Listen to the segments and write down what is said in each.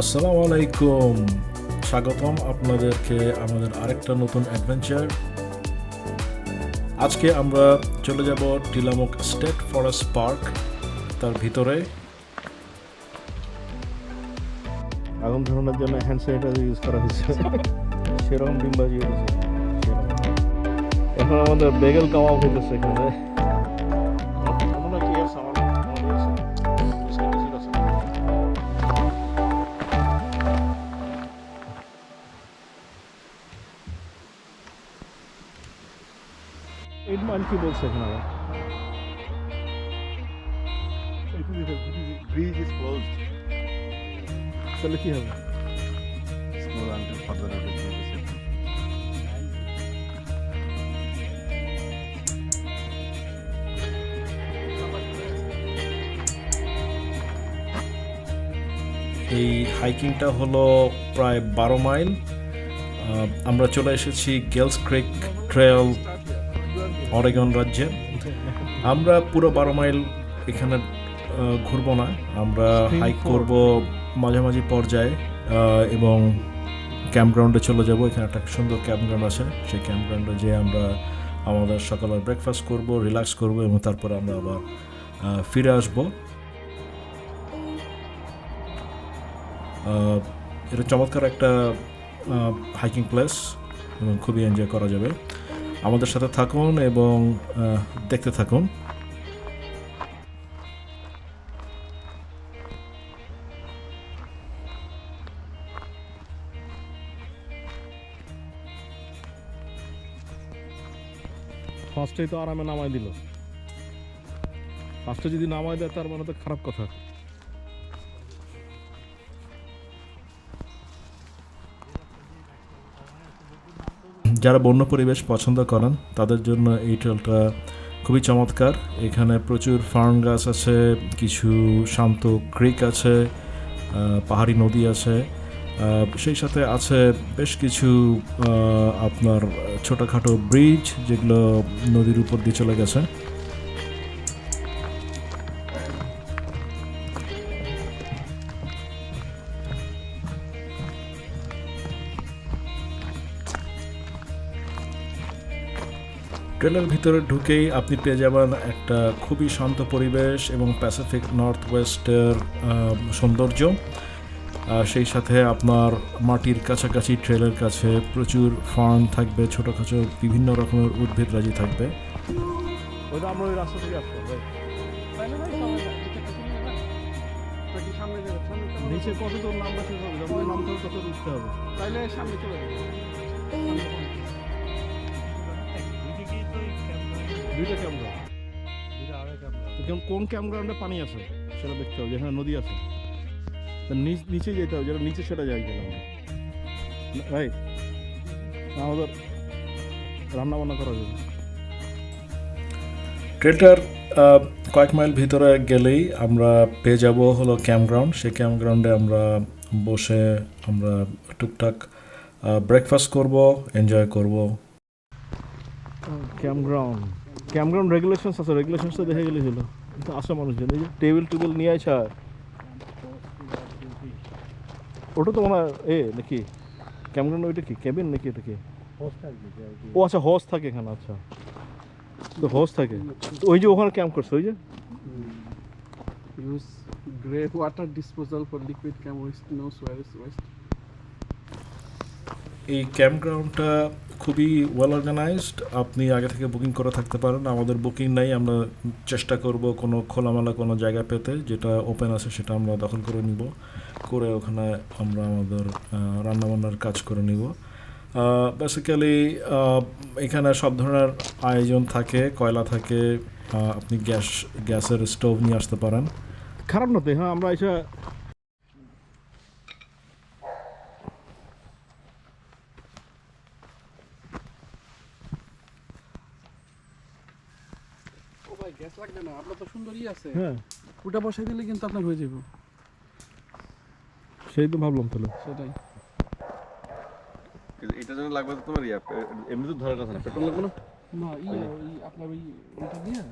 আসসালামু আলাইকুম। স্বাগতম আপনাদেরকে আমাদের আরেকটা নতুন অ্যাডভেঞ্চার আজকে আমরা চলে যাব টিলামুক স্টেট ফরেস্ট পার্ক তার ভিতরে। আগুন ধরানোর জন্য হ্যান্ড স্যানিটাইজার ইউজ করা হয়েছে। সেরকম ডিমবাজি হয়েছে। এখন আমাদের বেগেল কামাও হইতেছে এখানে। এইট কি বলছে এখানে আবার. তাহলে কি হবে. এই হাইকিংটা হলো প্রায় বারো মাইল আহ, আমরা চলে এসেছি গেলস ক্রিক ট্রেল অরেগন রাজ্যে। আমরা পুরো বারো মাইল এখানে ঘুরবো না। আমরা হাইক. করব মাঝামাঝি পর্যায়ে এবং ক্যাম্পগ্রাউন্ডে চলে যাব। এখানে একটা সুন্দর ক্যাম্পগ্রাউন্ড আছে। সেই ক্যাম্পগ্রাউন্ডে যেয়ে আমরা আমাদের সকালের ব্রেকফাস্ট করব রিল্যাক্স করব এবং তারপরে আমরা আবার ফিরে আসব। এটা চমৎকার একটা হাইকিং প্লেস এবং খুবই এনজয় করা যাবে। আমাদের সাথে থাকুন এবং দেখতে থাকুন। ফার্স্টেই তো আরামে নামাই দিল। ফার্স্টে যদি নামাই দেয়, তার মানে তো খারাপ কথা। যারা বন্য পরিবেশ পছন্দ করেন, তাদের জন্য এই ট্রেলটা খুবই চমৎকার। এখানে প্রচুর ফার্ন গাছ আছে, কিছু শান্ত ক্রিক আছে পাহাড়ি নদী আছে। সেই সাথে আছে বেশ কিছু আপনার ছোটোখাটো ব্রিজ যেগুলো নদীর উপর দিয়ে চলে গেছে। ট্রেলের ভিতরে ঢুকেই আপনি পেয়ে যাবেন একটা খুবই শান্ত পরিবেশ এবং প্যাসিফিক নর্থ ওয়েস্টের সৌন্দর্য। সেই সাথে আপনার মাটির কাছাকাছি ট্রেলের কাছে প্রচুর ফার্ম থাকবে ছোটোখাটো বিভিন্ন রকমের উদ্ভিদ রাজি থাকবে। ওইটা আমরা ওই রাস্তা থেকে আসব ভাই। নিচে কত তোর নাম তত উঠতে হবে তাইলে সামনে চলে দুইটা ক্যামেরা কোন ক্যাম্পগ্রাউন্ডে পানি আছে? সেটা দেখতে হবে যেখানে নদী আছে। নিচ- নিচে যেতে হবে যেটা নিচে সেটা যাই গেলাম রাইট। আমাদের রান্না বান্না করা যাবে ট্রেলটার কয়েক মাইল ভিতরে গেলেই আমরা পেয়ে যাব হলো ক্যাম্পগ্রাউন্ড সেই ক্যাম্পগ্রাউন্ডে আমরা বসে আমরা টুকটাক ব্রেকফাস্ট করব এনজয় করব। ক্যাম্পগ্রাউন্ড ক্যাম্পগ্রাউন্ড রেগুলেশনস আছে রেগুলেশনসটা দেখে গেলে ছিল কিন্তু আসে মানুষজন এই যে টেবিল টেবিল নিয়ে আসা ওটা তো মনে হয় এ নাকি? ক্যাম্পগ্রাউন্ড ওইটা কি? ক্যাবিন নাকি এটা কি? ও আচ্ছা হোস থাকে এখানে আচ্ছা। তো হোস থাকে। ওই যে ওখানে ক্যাম্প করছে ওই যে? Use grey water disposal for liquid camp waste no sewers waste এই ক্যাম্পগ্রাউন্ডটা খুবই ওয়েল অর্গানাইজড আপনি আগে থেকে বুকিং করে থাকতে পারেন। আমাদের বুকিং নাই, আমরা চেষ্টা করব কোনো খোলামেলা কোনো জায়গা পেতে। যেটা ওপেন আছে সেটা আমরা দখল করে নিব। করে ওখানে আমরা আমাদের রান্নাবান্নার কাজ করে নিব। বেসিক্যালি এখানে সব ধরনের আয়োজন থাকে, কয়লা থাকে। আপনি গ্যাস, গ্যাসের স্টোভ নিয়ে আসতে পারেন। খারাপ না হ্যাঁ আমরা এসে ও ভাই গ্যাস লাগবে না আপনার তো সুন্দরই আছে। হ্যাঁ। ওটা বসাই দিলে কিন্তু আপনার হয়ে যাবে সেই তো ভাবলাম তাহলে। সেটাই। এটার জন্য লাগবে তোমার ইয়া এমনি তো ধরার কথা না পেট্রোল লাগবে না? না ইয়ে আপনার ওই ওইটা দিয়ে।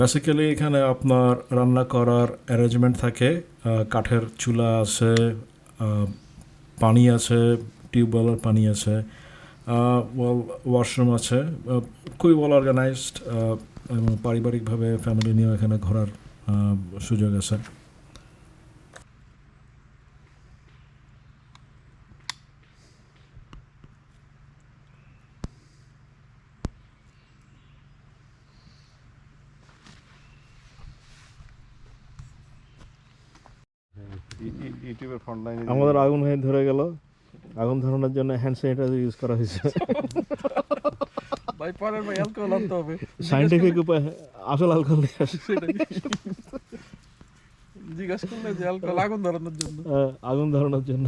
বেসিক্যালি এখানে আপনার রান্না করার অ্যারেঞ্জমেন্ট থাকে। কাঠের চুলা আছে পানি আছে টিউবওয়েলের পানি আছে। ওয়াশরুম আছে। খুবই ওয়েল অর্গানাইজড এবং পারিবারিকভাবে ফ্যামিলি নিয়েও এখানে ঘোরার সুযোগ আছে। ইউটিউবের ফ্রন্ট লাইনে আমাদের আগুন হয়ে ধরে গেল। আগুন ধরানোর জন্য হ্যান্ড স্যানিটাইজার ইউজ করা হয়েছে। পরের ভাই অ্যালকোহল আনতে হবে। সাইন্টিফিক উপায় আসল অ্যালকোহল দিয়ে আসে। জিজ্ঞাসা করলে যে অ্যালকোহল আগুন ধরানোর জন্য। আহ, আগুন ধরানোর জন্য।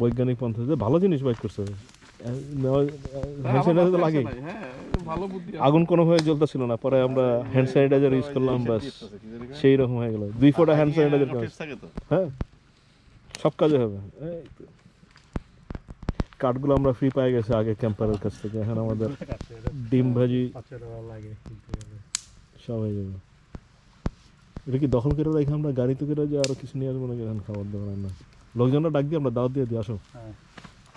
বৈজ্ঞানিক পন্থাতে ভালো জিনিস বাইক করছে। হ্যান্ড স্যানিটাইজার তো লাগে। হ্যাঁ ভালো বুদ্ধি আগুন কোনোভাবে জ্বলতেছিল না পরে আমরা হ্যান্ড স্যানিটাইজার ইউজ করলাম বাস সেই রকম হয়ে গেল। দুই ফোঁটা হ্যান্ড স্যানিটাইজার হ্যাঁ সব কাজে হবে। এই তো। কাঠগুলো আমরা ফ্রি পাই গেছে আগে ক্যাম্পারের কাছ থেকে। এখন আমাদের ডিম ভাজি সব হয়ে যাবে। এটা কি দখল করে রাখি আমরা গাড়িতে করে যে আরও কিছু নিয়ে আসব নাকি? এখন খাবার দাবার না লোকজনরা ডাক দিয়ে আমরা দাওয়াত দিয়ে দিই আসো।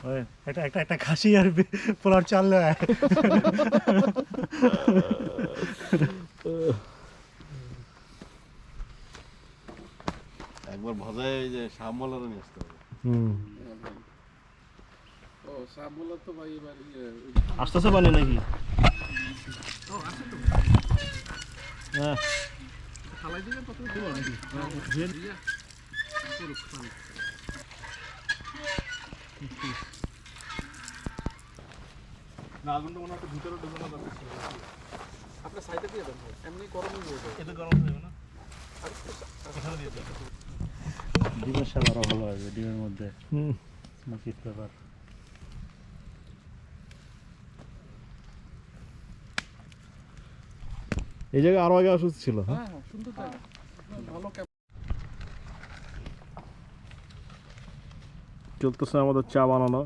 ওই। একটা একটা একটা খাসি আর পোলার চাল দেয় একবার ভজায় এই যে শ্যামলারও নিয়ে আসতে হবে। হুম ও সাবুলা তো ভাই এবার ইয়ে আসতেছে পানি নাকি? হ্যাঁ। না আগুনটা মনে ভিতরে ঢুকানো দরকার ছিল আপনি সাইডে দিয়ে এমনি গরম হয়ে যাবে গরম হয়ে যাবে না ডিমের আরও ভালো হবে ডিমের মধ্যে। হুম। স্মোকি এই জায়গায় আরও আগে উচিত ছিল হ্যাঁ? হ্যাঁ হ্যাঁ সুন্দর ভালো চলতেছে আমাদের চা বানানো।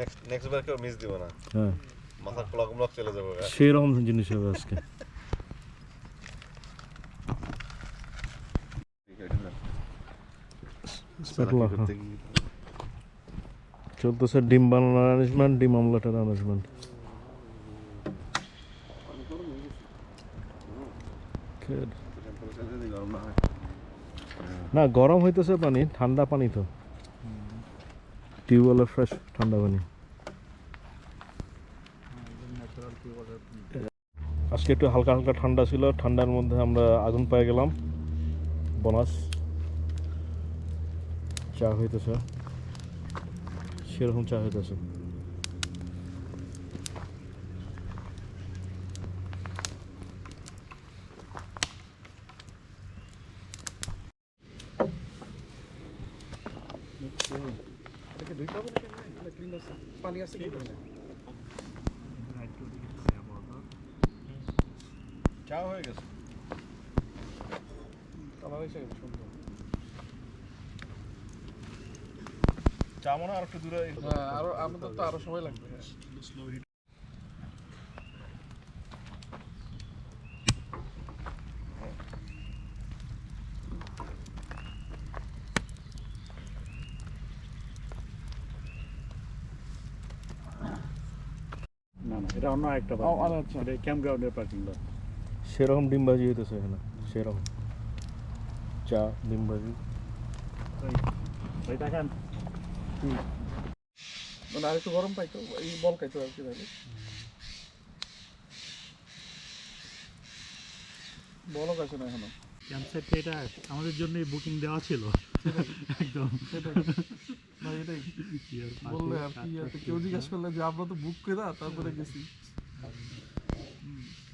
নেক্সট নেক্সট বার কেউ মিস দিব না। হ্যাঁ। মাথার ক্লক ব্লক চলে যাবে সেই রকম জিনিস হবে আজকে। হ্যাঁ। চলতেছে ডিম বানানোর অ্যারেঞ্জমেন্ট ডিম অমলেটের অ্যারেঞ্জমেন্ট না, গরম হইতেছে পানি, ঠান্ডা পানি তো। টিউবওয়েলের ফ্রেশ ঠান্ডা পানি। আজকে একটু হালকা হালকা ঠান্ডা ছিল, ঠান্ডার মধ্যে আমরা আগুন পেয়ে গেলাম। বোনাস। চা হইতেছে। সেরকম চা হইতেছে এটাকে ধুইতে হবে নাকি না ক্লিন আছে চা হয়ে গেছে। কালার এসে গেছে সুন্দর চা মনে হয় আর একটু দূরে হ্যাঁ আরও আমাদের তো আরও সময় লাগবে। এটা অন্য একটা আচ্ছা। এটা ক্যাম্প গ্রাউন্ডের পার্কিং লট সেরকম ডিমবাজি হইতেছে এখানে সেরকম। চা ডিমবাজি। মানে আর একটু গরম পাইতো এই বল খাইতো আর কি তাহলে। বলও খাইছে না এখনও? ক্যাম্পসাইটটা এটা আমাদের জন্যই বুকিং দেওয়া ছিল। একদম। না এটাই বললে আর কি কেউ জিজ্ঞেস করলে যে আমরা তো বুক করে তারপরে গেছি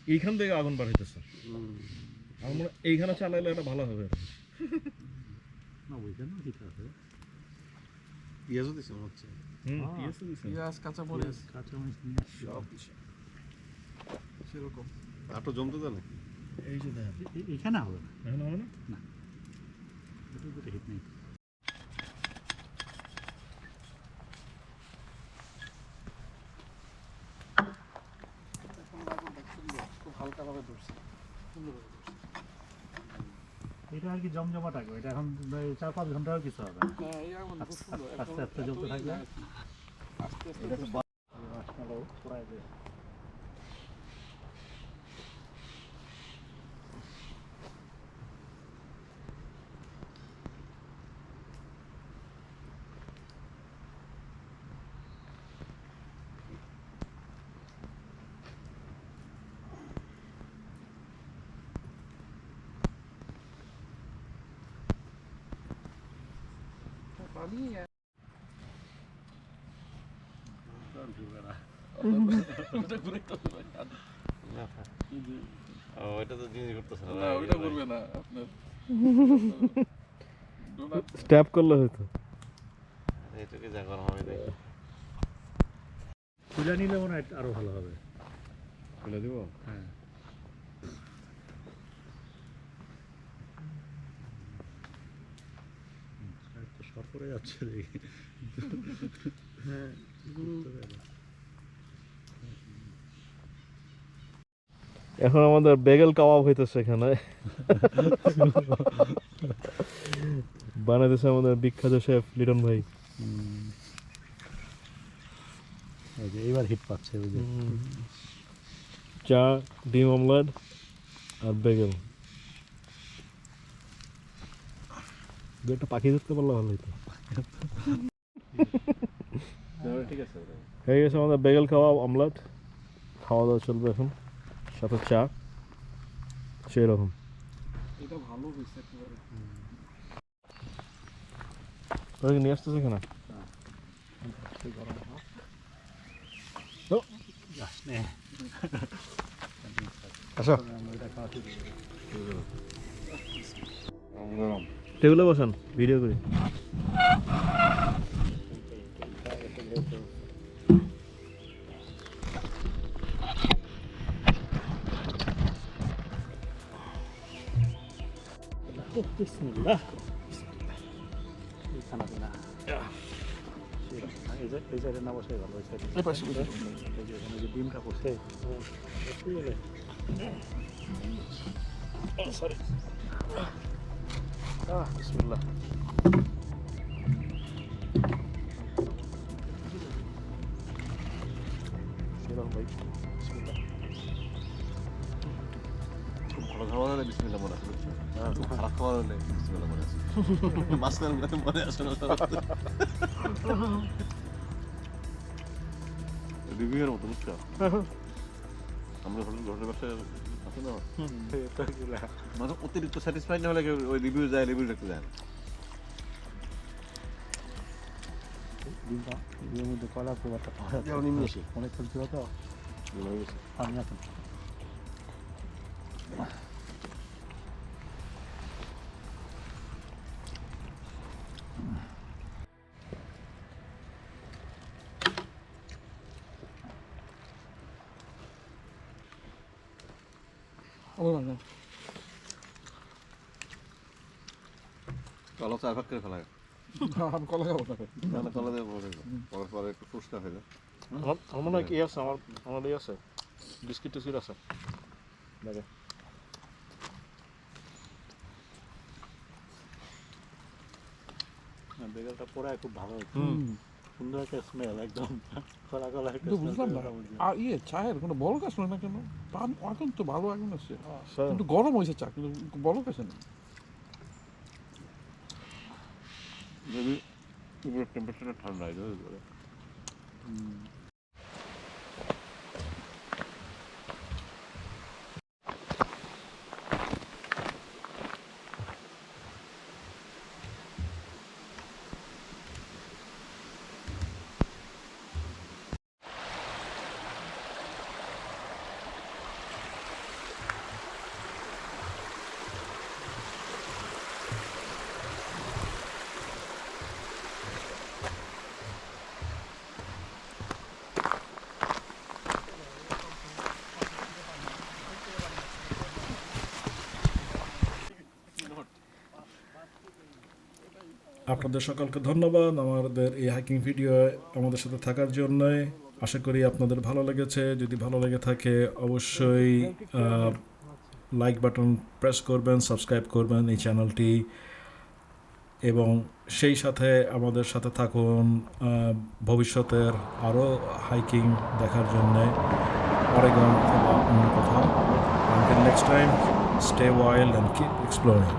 এইখান থেকে আগুন বার হইতেছে। আমার এইখানে চালাইলে এটা ভালো হবে। না ওইখানেও ঠিক আছে। পিয়াজও দিছে মনে হচ্ছে। হুম হ্যাঁ। পেঁয়াজ। কাঁচা মরিচ। সেরকম। আটো জমতে দেয় নাকি এই যে দেখ এ- এ- এখানে হবে না। হবে না। little bit of hit me. এটা আর কি জমজমা থাকবে এটা এখন চার পাঁচ ঘন্টাও কিছু হবে আস্তে আস্তে জ্বলতে থাকবে আস্তে আস্তে আপনার। স্ট্যাপ করলে হয়তো। এটাকে যা করা হবে দেখি। তুলে নিলে মনে হয় আরও ভালো হবে। খুলে দিব? হ্যাঁ হুম, পড়ে যাচ্ছে দেখি হ্যাঁ এখন আমাদের বেগেল কাবাব হইতেছে এখানে। বানাইতেছে আমাদের বিখ্যাত শেফ লিটন ভাই। এই এইবার হিট পাচ্ছে ওই চা ডিম অমলেট আর বেগেল। দু একটা পাখি ধরতে পারলে ভালো হতো হয়ে গেছে আমাদের বেগেল কাবাব অমলেট খাওয়া দাওয়া চলবে এখন। সাথে চা। সেই রকম। এটা ভালো নিয়ে আসতেছে এখানে? আসো। আমরা টেবিলে বসান ভিডিও করি। বিসমিল্লাহ। এই আহ বিসমিল্লাহ সেরকম ভাই বিসমিল্লাহ খুব ভালো খাবার হলে বিসমিল্লাহ মনে আছে? খুব খারাপ খাবার হলে বিসমিল্লাহ মনে আছে মাঝখানে মনে- মনে আসে না রিভিউয়ের মতো বুঝছ আমরা হোটেল হোটেল ব্যবসায় আছে না মানে অতিরিক্ত স্যাটিসফাইড না হলে ওই রিভিউ যায় রিভিউ দেখতে যায়? না ডিমটা ডিমের মধ্যে কলা খুব একটা পাওয়া যায় অনেক এমনি আসে। অনেকক্ষণ ছিল তো আমি এখন কলা চার ভাগ করে ফেলা আমি কলা খাব না। না না কলা দিয়ে পরে পরে পরে একটু ফুসকা যায়। আমার মনে হয় কি আছে? আমার আমার এই আছে। বিস্কিট টিস্কিট আছে। দেখে। বেগালটা পোড়ায় খুব ভালো হয়েছে। হুম। সুন্দর একটা স্মেল একদম। কলা কলা একটা বুঝলাম না। আর ইয়ে চায়ের কোনো বলক আসলো না কেন? পান এখন তো ভালো আগুন আছে। কিন্তু গরম হয়েছে চা কিন্তু বড় গাছ না। যদি টেম্পারেচারটা ঠান্ডা হয়ে বুঝতে আপনাদের সকলকে ধন্যবাদ আমাদের এই হাইকিং ভিডিও আমাদের সাথে থাকার জন্য আশা করি আপনাদের ভালো লেগেছে। যদি ভালো লেগে থাকে অবশ্যই লাইক বাটন প্রেস করবেন সাবস্ক্রাইব করবেন এই চ্যানেলটি এবং সেই সাথে আমাদের সাথে থাকুন ভবিষ্যতের আরও হাইকিং দেখার জন্যে। অরেগন অন্য কোথাও next time stay wild and keep exploring